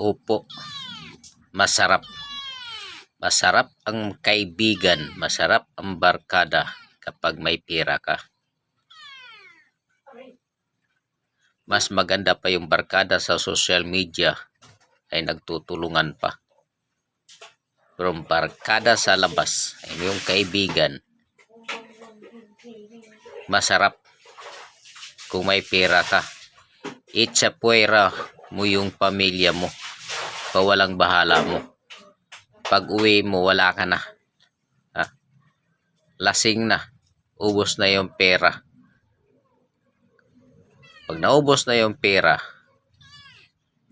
Opo. Masarap. Masarap ang kaibigan, masarap ang barkada kapag may pera ka. Mas maganda pa yung barkada sa social media ay nagtutulungan pa. Pero barkada sa labas ay yung kaibigan, masarap kung may pera ka. Itsapuera mo yung pamilya mo. Pawalang bahala mo. Pag uwi mo, wala ka na. Ha? Lasing na. Ubos na yung pera. Pag naubos na yung pera,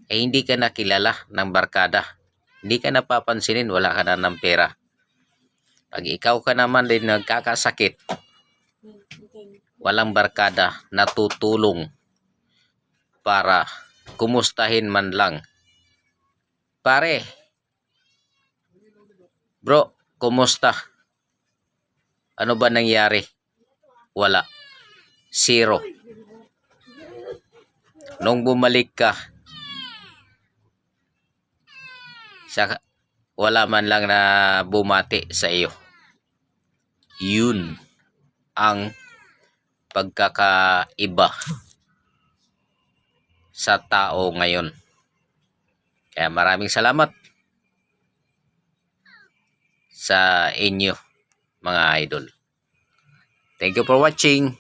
eh hindi ka na kilala ng barkada. Hindi ka napapansinin, wala ka na ng pera. Pag ikaw ka naman din nagkakasakit, walang barkada na tutulong para kumustahin man lang. Pare, bro, kumusta? Ano ba nangyari? Wala. Zero. Nung bumalik ka, sa, wala man lang na bumati sa iyo. Yun ang pagkakaiba sa tao ngayon. Kaya maraming salamat sa inyo mga idol. Thank you for watching.